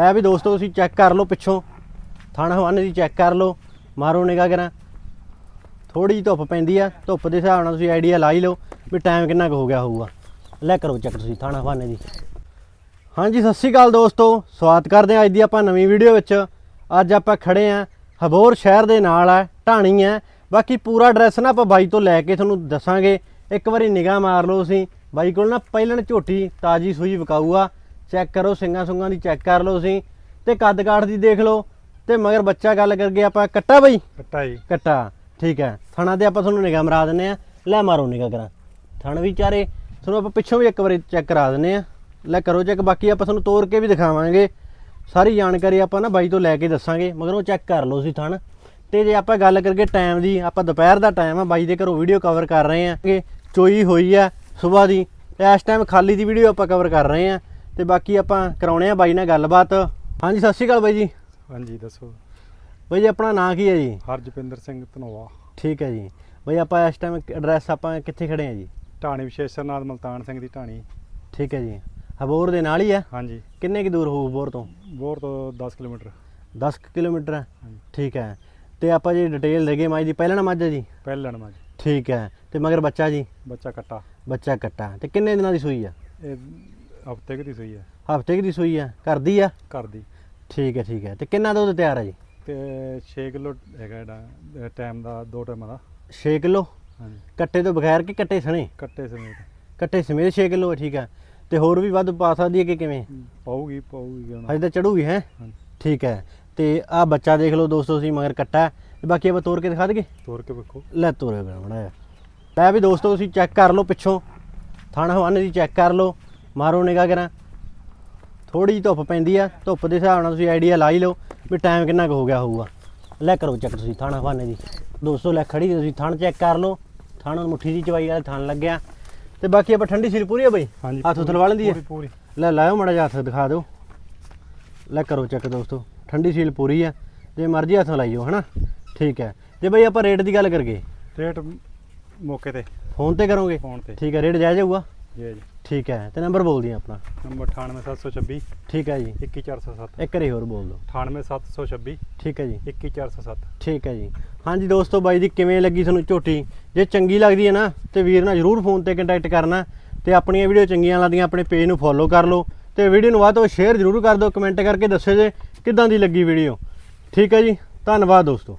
ਲੈ ਵੀ ਦੋਸਤੋ ਤੁਸੀਂ ਚੈੱਕ ਕਰ ਲਓ ਪਿੱਛੋਂ। ਥਾਣਾ ਹਵਾਨੇ ਦੀ ਚੈੱਕ ਕਰ ਲਓ। ਮਾਰੋ ਨਿਗਾਹ ਕਰਾਂ। ਥੋੜੀ ਜਿਹੀ ਧੁੱਪ ਪੈਂਦੀ ਆ। ਧੁੱਪ ਦੇ ਹਿਸਾਬ ਨਾਲ ਤੁਸੀਂ ਆਈਡੀਆ ਲਾ ਹੀ ਲਓ ਵੀ ਟਾਈਮ ਕਿੰਨਾ ਕੁ ਹੋ ਗਿਆ ਹੋਊਗਾ। ਲੈ ਕਰੋ ਚੈੱਕ ਤੁਸੀਂ ਥਾਣਾ ਹਵਾਨੇ ਦੀ। ਹਾਂਜੀ, ਸਤਿ ਸ਼੍ਰੀ ਅਕਾਲ ਦੋਸਤੋ। ਸਵਾਗਤ ਕਰਦੇ ਹਾਂ ਅੱਜ ਦੀ ਆਪਾਂ ਨਵੀਂ ਵੀਡੀਓ ਵਿੱਚ। ਅੱਜ ਆਪਾਂ ਖੜੇ ਆਂ ਹਬੋਰ ਸ਼ਹਿਰ ਦੇ ਨਾਲ ਆ, ਢਾਣੀ ਆ। ਬਾਕੀ ਪੂਰਾ ਐਡਰੈਸ ਨਾ ਆਪਾਂ ਬਾਈ ਤੋਂ ਲੈ ਕੇ ਤੁਹਾਨੂੰ ਦੱਸਾਂਗੇ। ਇੱਕ ਵਾਰੀ ਨਿਗਾਹ ਮਾਰ ਲਓ ਤੁਸੀਂ। ਬਾਈ ਕੋਲ ਨਾ ਪਹਿਲਣ ਝੋਟੀ ਤਾਜੀ ਸੂਈ ਵਿਕਾਊ ਆ ਚੈੱਕ ਕਰੋ ਸਿੰਘਾਂ ਸੁੰਗਾਂ ਦੀ ਚੈੱਕ ਕਰ ਲਓ ਤੁਸੀਂ ਤੇ ਕੱਦ ਕਾਠ ਦੀ ਦੇਖ ਲਓ। ਤੇ ਮਗਰ ਬੱਚਾ ਗੱਲ ਕਰਕੇ ਆਪਾਂ ਕੱਟਾ ਬਾਈ? ਕੱਟਾ ਜੀ। ਕੱਟਾ ਠੀਕ ਹੈ। ਥਣਾ ਤੇ ਆਪਾਂ ਤੁਹਾਨੂੰ ਨਿਗਾਹ ਮਰਾ ਦਿੰਨੇ ਆ ਲੈ ਮਾਰੋ ਨਿਗਾਹ ਕਰਾਂ। ਥਣ ਵੀ ਚਾਰੇ ਤੁਹਾਨੂੰ ਆਪਾਂ ਪਿੱਛੋਂ ਵੀ ਇੱਕ ਵਾਰੀ ਚੈੱਕ ਕਰਾ ਦਿੰਨੇ ਆ ਲੈ ਕਰੋ ਚੈੱਕ ਬਾਕੀ ਆਪਾਂ ਤੁਹਾਨੂੰ ਤੋੜ ਕੇ ਵੀ ਦਿਖਾਵਾਂਗੇ। ਸਾਰੀ ਜਾਣਕਾਰੀ ਆਪਾਂ ਨਾ ਬਾਈ ਤੋਂ ਲੈ ਕੇ ਦੱਸਾਂਗੇ ਮਗਰ ਉਹ ਚੈੱਕ ਕਰ ਲਓ ਸੀ ਥਣ। ਤੇ ਜੇ ਆਪਾਂ ਗੱਲ ਕਰਕੇ ਟਾਈਮ ਦੀ ਆਪਾਂ ਦੁਪਹਿਰ ਦਾ ਟਾਈਮ ਆ ਬਾਈ ਦੇ ਘਰੋਂ ਵੀਡੀਓ ਕਵਰ ਕਰ ਰਹੇ ਆ ਕਿ ਚੋਈ ਹੋਈ ਆ ਸਵੇਰ ਦੀ। ਇਸ ਟਾਈਮ ਖਾਲੀ ਦੀ ਵੀਡੀਓ ਆਪਾਂ ਕਵਰ ਕਰ ਰਹੇ ਆ ਤੇ ਬਾਕੀ ਆਪਾਂ ਕਰਾਉਣੇ ਆ ਬਾਈ ਨਾਲ ਗੱਲਬਾਤ। ਹਾਂਜੀ ਸਤਿ ਸ਼੍ਰੀ ਅਕਾਲ ਬਾਈ ਜੀ। ਹਾਂਜੀ ਦੱਸੋ। ਬਾਈ ਜੀ ਆਪਣਾ ਨਾਂ ਕੀ ਹੈ ਜੀ? ਹਰਜਪਿੰਦਰ ਸਿੰਘ ਧਨੋਆ। ਠੀਕ ਹੈ ਜੀ। ਬਈ ਆਪਾਂ ਇਸ ਟਾਈਮ ਐਡਰੈਸ ਆਪਾਂ ਕਿੱਥੇ ਖੜੇ ਆ ਜੀ? ਢਾਣੀ ਵਿਸ਼ੇਸ਼ਰਨਾਥ ਮਲਤਾਨ ਸਿੰਘ ਦੀ ਢਾਣੀ। ਠੀਕ ਹੈ ਜੀ। ਹਬੋਰ ਦੇ ਨਾਲ ਹੀ ਆ ਹਾਂਜੀ। ਕਿੰਨੇ ਕੁ ਦੂਰ ਹੋਊ ਹਬੋਰ ਤੋਂ? ਬੋਰ ਤੋਂ 10 ਕਿਲੋਮੀਟਰ। 10 ਕੁ ਕਿਲੋਮੀਟਰ ਹੈ? ਹਾਂਜੀ। ਠੀਕ ਹੈ। ਤੇ ਆਪਾਂ ਜੀ ਡਿਟੇਲ ਦੇਗੇ ਮਾਈ ਦੀ ਪਹਿਲਾਂ ਮੱਝ ਹੈ ਜੀ? ਪਹਿਲਣ ਮਾ ਜੀ। ਠੀਕ ਹੈ। ਤੇ ਮਗਰ ਬੱਚਾ ਜੀ? ਬੱਚਾ ਕੱਟਾ। ਬੱਚਾ ਕੱਟਾ। ਤੇ ਕਿੰਨੇ ਦਿਨਾਂ ਦੀ ਸੂਈ ਆ? ਇਹ ਹਫ਼ਤੇ ਕੁ ਦੀ ਸੂਈ ਹੈ ਹਫ਼ਤੇ ਕੁ ਦੀ ਸੂਈ ਆ। ਕਰਦੀ ਆ? ਘਰ ਦੀ ਠੀਕ ਹੈ ਠੀਕ ਹੈ ਤੇ ਕਿੰਨਾ ਦੁੱਧ ਤਿਆਰ ਆ ਜੀ? ਤੇ 6 ਕਿਲੋ ਹੈਗਾ ਇਹਦਾ ਟਾਈਮ ਦਾ ਦੋ ਟਾਈਮਾਂ ਦਾ। 6 ਕਿਲੋ? ਹਾਂਜੀ। ਕੱਟੇ ਤੋਂ ਬਗੈਰ ਕਿ ਕੱਟੇ ਸਣੇ? ਕੱਟੇ ਸਮੇਤ। ਕੱਟੇ ਸਮੇਤ 6 ਕਿਲੋ ਠੀਕ ਹੈ ਤੇ ਹੋਰ ਵੀ ਵੱਧ ਪਾ ਸਕਦੀ ਹੈ ਕਿ ਕਿਵੇਂ? ਪਾਉਗੀ ਪਾਉਗੀ ਹੁਣ। ਹਜੇ ਤਾਂ ਚੜੂਗੀ ਹੈ? ਹਾਂਜੀ। ਠੀਕ ਹੈ ਤੇ ਆ ਬੱਚਾ ਦੇਖ ਲਓ ਦੋਸਤੋ ਤੁਸੀਂ ਮਗਰ ਕੱਟਾ। ਹੈ। ਤੇ ਬਾਕੀ ਆਪਾਂ ਤੋੜ ਕੇ ਦਿਖਾ ਦਈਏ? ਤੋਰ ਕੇ ਵੇਖੋ। ਲੈ ਤੋਰੇ ਬਣਾ ਬਣਾਇਆ। ਲੈ ਵੀ ਦੋਸਤੋ ਤੁਸੀਂ ਚੈੱਕ ਕਰ ਲਓ ਪਿੱਛੋਂ। ਥਣ ਹਵਾਨੇ ਦੀ ਚੈੱਕ ਕਰ ਲਓ। ਮਾਰੋ ਨਿਗਾਹ ਕਰਾਂ। ਥੋੜੀ ਜਿਹੀ ਧੁੱਪ ਪੈਂਦੀ ਆ ਧੁੱਪ ਦੇ ਹਿਸਾਬ ਨਾਲ ਤੁਸੀਂ ਆਈਡੀਆ ਲਾ ਹੀ ਲਓ ਵੀ ਟਾਈਮ ਕਿੰਨਾ ਕੁ ਹੋ ਗਿਆ ਹੋਊਗਾ। ਲੈ ਕਰੋ ਚੈੱਕ ਤੁਸੀਂ ਥਣ ਹਵਾਨੇ ਦੀ। ਦੋਸਤੋ ਲੈ ਖੜੀ ਤੁਸੀਂ ਥਣ ਚੈੱਕ ਕਰ ਲਓ। ਥਣ ਮੁੱਠੀ ਦੀ ਚਵਾਈ ਵਾਲੇ ਥਣ ਲੱਗਿਆ। ਤੇ ਬਾਕੀ ਆਪਾਂ ਠੰਡੀ ਸਿਰ ਪੂਰੀ ਆ ਬਈ? ਹੱਥ ਉਤਲਵਾ ਲੈਂਦੀ ਹੈ ਪੂਰੀ ਪੂਰੀ। ਲੈ ਲਾਇਓ ਮੜਾ ਜਿਹਾ ਹੱਥ ਦਿਖਾ ਦਿਓ। ਲੈ ਕਰੋ ਚੈੱਕ ਦੋਸਤੋ ਠੰਡੀ ਸੀਲ ਪੂਰੀ ਆ। ਜੇ ਮਰਜ਼ੀ ਹੱਥ ਲਾਈਓ ਹਨਾ? ਠੀਕ ਹੈ। ਜੇ ਬਈ ਆਪਾਂ ਰੇਟ ਦੀ ਗੱਲ ਕਰਗੇ ਰੇਟ ਮੌਕੇ ਤੇ। ਫੋਨ ਤੇ ਕਰੋਗੇ? ਫੋਨ ਤੇ। ਠੀਕ ਹੈ ਰੇਟ ਜਾਇਜ਼ ਹੋਊਗਾ ਜੀ ਜੀ ਠੀਕ ਹੈ ਤੇ ਨੰਬਰ ਬੋਲ ਦਿਓ ਆਪਣਾ। ਨੰਬਰ 98726 ਠੀਕ ਹੈ ਜੀ। 21407 ਇੱਕ ਵਾਰੀ ਹੋਰ ਬੋਲ ਦਿਓ। 98726 ਠੀਕ ਹੈ ਜੀ। 21407 ਠੀਕ ਹੈ ਜੀ। ਹਾਂਜੀ ਦੋਸਤੋ ਬਾਈ ਦੀ ਕਿਵੇਂ ਲੱਗੀ ਤੁਹਾਨੂੰ ਝੋਟੀ? ਜੇ ਚੰਗੀ ਲੱਗਦੀ ਹੈ ਨਾ ਤੇ ਵੀਰ ਨਾਲ ਜਰੂਰ ਫੋਨ ਤੇ ਕੰਟੈਕਟ ਕਰਨਾ ਤੇ ਆਪਣੀਆਂ ਵੀਡੀਓ ਚੰਗੀਆਂ ਲੱਗਦੀਆਂ ਆਪਣੇ ਪੇਜ ਨੂੰ ਫੋਲੋ ਕਰ ਲਓ ਤੇ ਵੀਡੀਓ ਨੂੰ ਵੱਧ ਤੋਂ ਸ਼ੇਅਰ ਜਰੂਰ ਕਰ ਦਿਓ ਕਮੈਂਟ ਕਰਕੇ ਦੱਸਿਓ ਜੇ ਕਿੱਦਾਂ ਦੀ ਲੱਗੀ ਵੀਡੀਓ ਠੀਕ ਹੈ ਜੀ। ਧੰਨਵਾਦ ਦੋਸਤੋ।